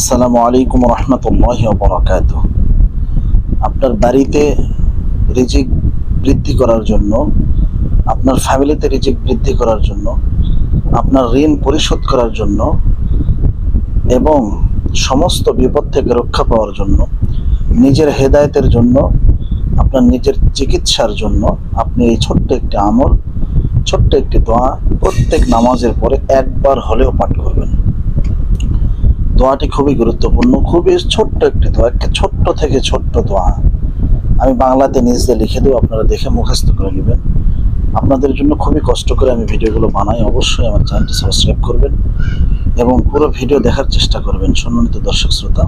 আসসালামু আলাইকুম রহমতুল্লাহ বরাকাত। আপনার বাড়িতে রিজিক বৃদ্ধি করার জন্য, আপনার ফ্যামিলিতে রিজিক বৃদ্ধি করার জন্য, আপনার ঋণ পরিশোধ করার জন্য এবং সমস্ত বিপদ থেকে রক্ষা পাওয়ার জন্য, নিজের হেদায়েতের জন্য, আপনার নিজের চিকিৎসার জন্য আপনি এই ছোট্ট একটি আমল, ছোট্ট একটি দোয়া প্রত্যেক নামাজের পরে একবার হলেও পাঠ করবেন দোয়াটি খুবই গুরুত্বপূর্ণ, খুবই ছোট্ট একটি দোয়া, একটা ছোট্ট থেকে ছোট্ট দোয়া। আমি বাংলাতে নিজে লিখে দেবো, আপনারা দেখে মুখস্থ করে নেবেন। আপনাদের জন্য খুবই কষ্ট করে আমি ভিডিওগুলো বানাই, অবশ্যই আমার চ্যানেলটি সাবস্ক্রাইব করবেন এবং পুরো ভিডিও দেখার চেষ্টা করবেন, সম্মানিত দর্শক শ্রোতা।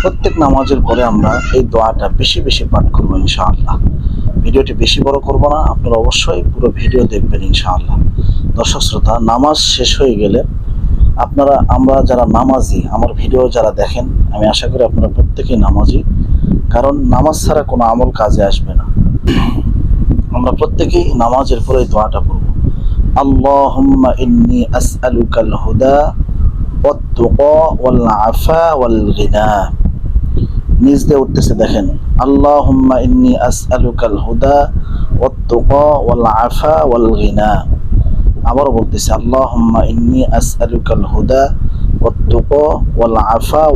প্রত্যেক নামাজের পরে আমরা এই দোয়াটা বেশি বেশি পাঠ করব ইনশাআল্লাহ। ভিডিওটি বেশি বড় করব না, আপনারা অবশ্যই পুরো ভিডিও দেখবেন ইনশাআল্লাহ। দর্শক শ্রোতা, নামাজ শেষ হয়ে গেলে আপনারা, আমরা যারা নামাজি, আমার ভিডিও যারা দেখেন, আমি আশা করি আপনারা প্রত্যেকেই নামাজি, কারণ নামাজ ছাড়া কোনো আমল কাজে আসবে না। আমরা প্রত্যেকেই নামাজের পরে দোয়াটা পড়ব। আল্লাহুম্মা ইন্নি হুদা উঠতেছে, দেখেন ইন্নি হুদা আফা ওয়াল গিনা। আবারও বলতেছে, আল্লাহুম্মা ইন্নি হুদা আফা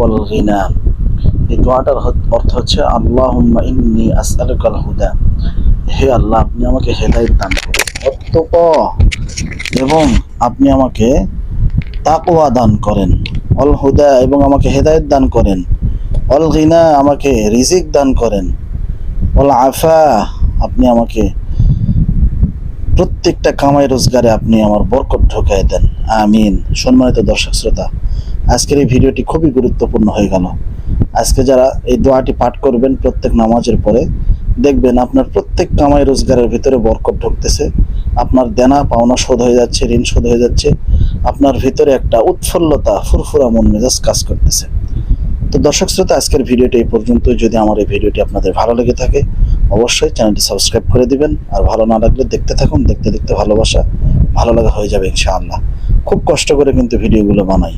দোয়াটার অর্থ হচ্ছে ইন্নি হে আল্লাহ, আপনি আমাকে হেদায়েত দান এবং আপনি আমাকে তাকওয়া দান করেন। অল হুদা, এবং আমাকে হেদায়েত দান করেন। অল গিনা, আমাকে রিজিক দান করেন। অল আফা, আপনি আমাকে প্রত্যেকটা কামাই রোজগারে আপনি আমার বরকত ঢোকায় দেন। আমিন। সম্মানিত দর্শক শ্রোতা, আজকের এই ভিডিওটি খুবই গুরুত্বপূর্ণ হয়ে গেল। আজকে যারা এই দোয়াটি পাঠ করবেন প্রত্যেক নামাজের পরে, দেখবেন আপনার প্রত্যেক কামাই রোজগারের ভিতরে বরকত ঢুকতেছে। আপনার দেনা পাওনা শোধ হয়ে যাচ্ছে, ঋণ শোধ হয়ে যাচ্ছে। আপনার ভিতরে একটা উৎফুল্লতা, ফুরফুরা মন মেজাজ কাজ করতেছে। তো দর্শক শ্রোতা, আজকের ভিডিওটি এই পর্যন্ত যদি আমার এই ভিডিওটি আপনাদের ভালো লেগে থাকে অবশ্যই চ্যানেলটি সাবস্ক্রাইব করে দিবেন, আর ভালো না লাগলে দেখতে থাকুন, দেখতে দেখতে ভালোবাসা ভালো লাগা হয়ে যাবে ইনশাআল্লাহ। খুব কষ্ট করে কিন্তু ভিডিওগুলো বানাই।